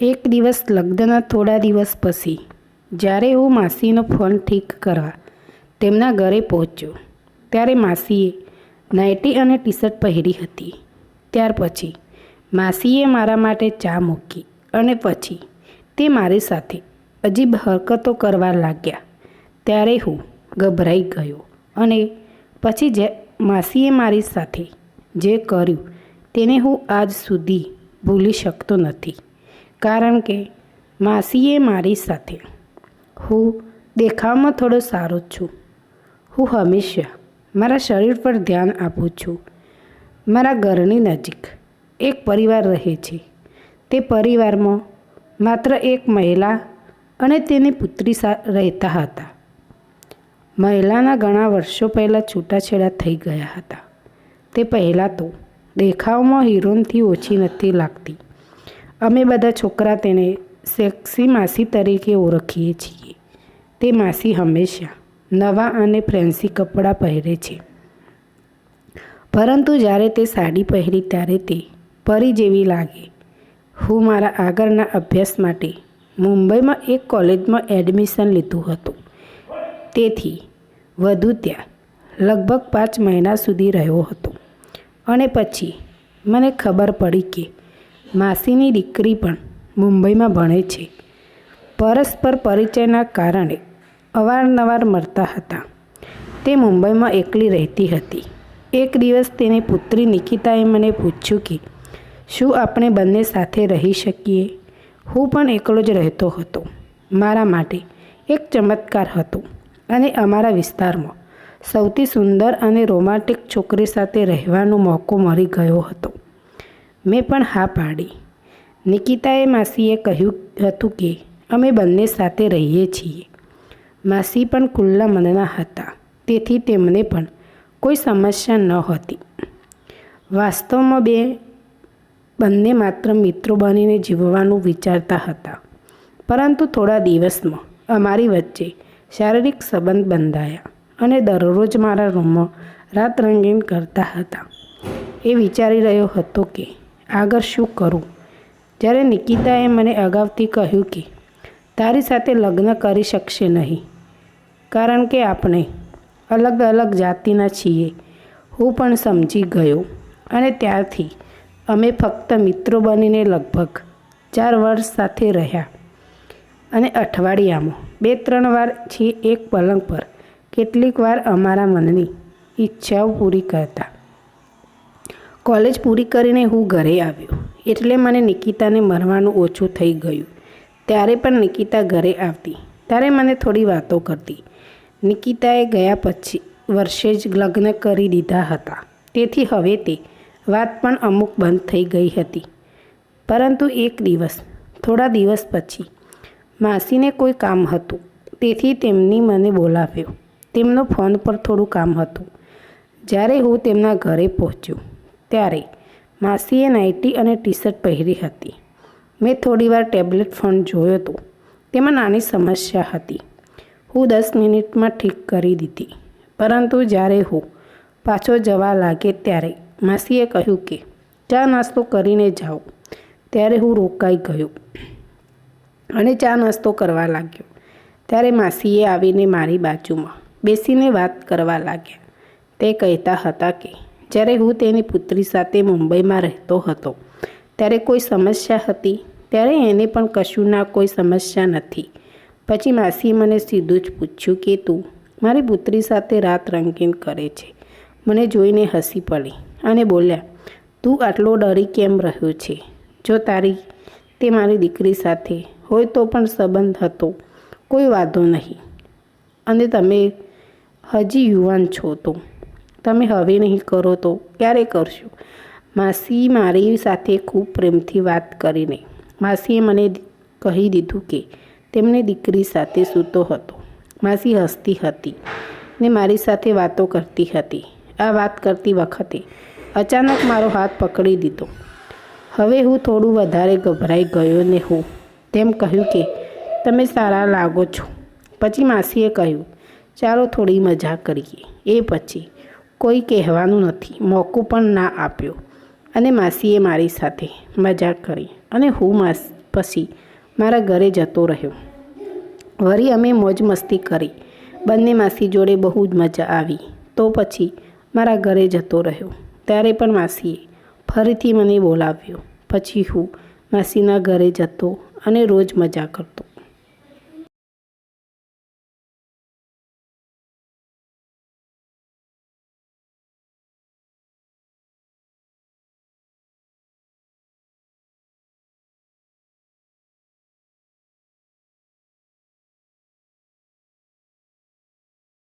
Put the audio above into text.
એક દિવસ લગ્નના થોડા દિવસ પછી, જ્યારે હું માસીનો ફોન ઠીક કરવા તેમના ઘરે પહોંચ્યો, ત્યારે માસીએ નાઇટી અને ટી શર્ટ પહેરી હતી. ત્યાર પછી, માસીએ મારા માટે ચા મૂકી અને પછી તે મારી સાથે અજીબ હરકતો કરવા લાગ્યા. ત્યારે હું ગભરાઈ ગયો અને પછી જે માસીએ મારી સાથે જે કર્યું તેને હું આજ સુધી ભૂલી શકતો નથી. કારણ કે માસીએ મારી સાથે. હું દેખાવમાં થોડો સારો જ છું. હું હંમેશા મારા શરીર પર ધ્યાન આપું છું. મારા ઘરની નજીક એક પરિવાર રહે છે. તે પરિવારમાં માત્ર એક મહિલા અને તેની પુત્રી સા રહેતા હતા. મહિલાના ઘણા વર્ષો પહેલાં છૂટાછેડા થઈ ગયા હતા. તે પહેલાં તો દેખાવમાં હિરોનથી ઓછી નથી લાગતી. અમે બધા છોકરા તેને સેક્સી માસી તરીકે ઓળખીએ છીએ. તે માસી હંમેશા નવા અને ફ્રેન્સી કપડાં પહેરે છે. પરંતુ જ્યારે તે સાડી પહેરી ત્યારે તે પરી જેવી લાગે. હું મારા આગળના અભ્યાસ માટે મુંબઈમાં એક કોલેજમાં એડમિશન લીધું હતું. તેથી વધુ ત્યાં લગભગ પાંચ મહિના સુધી રહ્યો હતો. અને પછી મને ખબર પડી કે માસીની દીકરી પણ મુંબઈમાં ભણે છે. પરસ્પર પરિચયના કારણે અવારનવાર મળતા હતા. તે મુંબઈમાં એકલી રહેતી હતી. એક દિવસ તેની પુત્રી નિકિતાએ મને પૂછ્યું કે, શું આપણે બંને સાથે રહી શકીએ? હું પણ એકલો જ રહેતો હતો. મારા માટે એક ચમત્કાર હતો અને અમારા વિસ્તારમાં સૌથી સુંદર અને રોમાન્ટિક છોકરી સાથે રહેવાનો મોકો મળી ગયો હતો. મેં પણ હા પાડી. નિકિતાએ માસીએ કહ્યું હતું કે, અમે બંને સાથે રહીએ છીએ. માસી પણ ખુલ્લા મનના હતા, તેથી તેમને પણ કોઈ સમસ્યા ન હતી. વાસ્તવમાં બે બંને માત્ર મિત્રો બનીને જીવવાનું વિચારતા હતા, પરંતુ થોડા દિવસમાં અમારી વચ્ચે શારીરિક સંબંધ બંધાયા અને દરરોજ મારા રૂમમાં રાત રંગીન કરતા હતા. એ વિચારી રહ્યો હતો કે આગળ શું કરું? જ્યારે નિકિતાએ મને અગાઉથી કહ્યું કે, તારી સાથે લગ્ન કરી શકશે નહીં, કારણ કે આપણે અલગ અલગ જાતિના છીએ, હું પણ સમજી ગયો અને ત્યારથી અમે ફક્ત મિત્રો બનીને લગભગ ચાર વર્ષ સાથે રહ્યા. અને અઠવાડિયામાં બે ત્રણ વાર છીએ એક પલંગ પર કેટલીક વાર અમારા મનની ઈચ્છાઓ પૂરી કરતા. કોલેજ પૂરી કરીને હું ઘરે આવ્યો. એટલે મને નિકિતાને મરવાનું ઓછું થઈ ગયું. ત્યારે પણ નિકિતા ઘરે આવતી. ત્યારે મને થોડી વાતો કરતી. નિકિતાએ ગયા પછી વર્ષે જ લગ્ન કરી દીધા હતા. તેથી હવે તે વાત પણ અમુક બંધ થઈ ગઈ હતી. પરંતુ એક દિવસ, થોડા દિવસ પછી, માસીને કોઈ કામ હતું. તેથી તેમની મને બોલાવ્યો. તેમનો ફોન પર થોડું કામ હતું. જ્યારે હું તેમના ઘરે પહોંચ્યો ત્યારે માસીએ નાઇટી અને ટી શર્ટ પહેરી હતી. મેં થોડીવાર ટેબ્લેટ ફોન જોયો હતો તેમાં નાની સમસ્યા હતી. હું દસ મિનિટમાં ઠીક કરી દીધી. પરંતુ જ્યારે હું પાછો જવા લાગે ત્યારે માસીએ કહ્યું કે, ચા નાસ્તો કરીને જાઓ. ત્યારે હું રોકાઈ ગયો અને ચા નાસ્તો કરવા લાગ્યો. ત્યારે માસીએ આવીને મારી બાજુમાં બેસીને વાત કરવા લાગ્યા. તે કહેતા હતા કે જ્યારે હું તેની પુત્રી સાથે મુંબઈમાં રહેતો હતો, ત્યારે કોઈ સમસ્યા હતી? ત્યારે એને પણ કશું ના કોઈ સમસ્યા નથી. પછી માસીએ મને સીધું જ પૂછ્યું કે, તું મારી પુત્રી સાથે રાત રંગીન કરે છે. મને જોઈને હસી પડી અને બોલ્યા, તું આટલો ડરી કેમ રહ્યો છે? જો તારી તે મારી દીકરી સાથે હોય તો પણ સંબંધ હતો, કોઈ વાંધો નહીં. અને તમે હજી યુવાન છો તો. તમે હવે નહીં કરો તો ક્યારે કરશો? માસી મારી સાથે ખૂબ પ્રેમથી વાત કરીને માસીએ મને કહી દીધું કે તેમને દીકરી સાથે સૂતો હતો. માસી હસતી હતી ને મારી સાથે વાતો કરતી હતી. આ વાત કરતી વખતે અચાનક મારો હાથ પકડી દીધો. હવે હું થોડું વધારે ગભરાઈ ગયો ને હું તેમ કહ્યું કે તમે સારા લાગો છો. પછી માસીએ કહ્યું, ચાલો થોડી મજા કરીએ. એ પછી કોઈ કહેવાનું નથી. મોકો પણ ના આપ્યો. અને માસીએ મારી સાથે મજાક કરી. અને હું માસ પછી મારા ઘરે જતો રહ્યો. વળી અમે મોજ મસ્તી કરી. બંને માસી જોડે બહુ જ મજા આવી. તો પછી મારા ઘરે જતો રહ્યો. ત્યારે પણ માસીએ ફરીથી મને બોલાવ્યો. પછી હું માસીના ઘરે જતો અને રોજ મજા કરતો.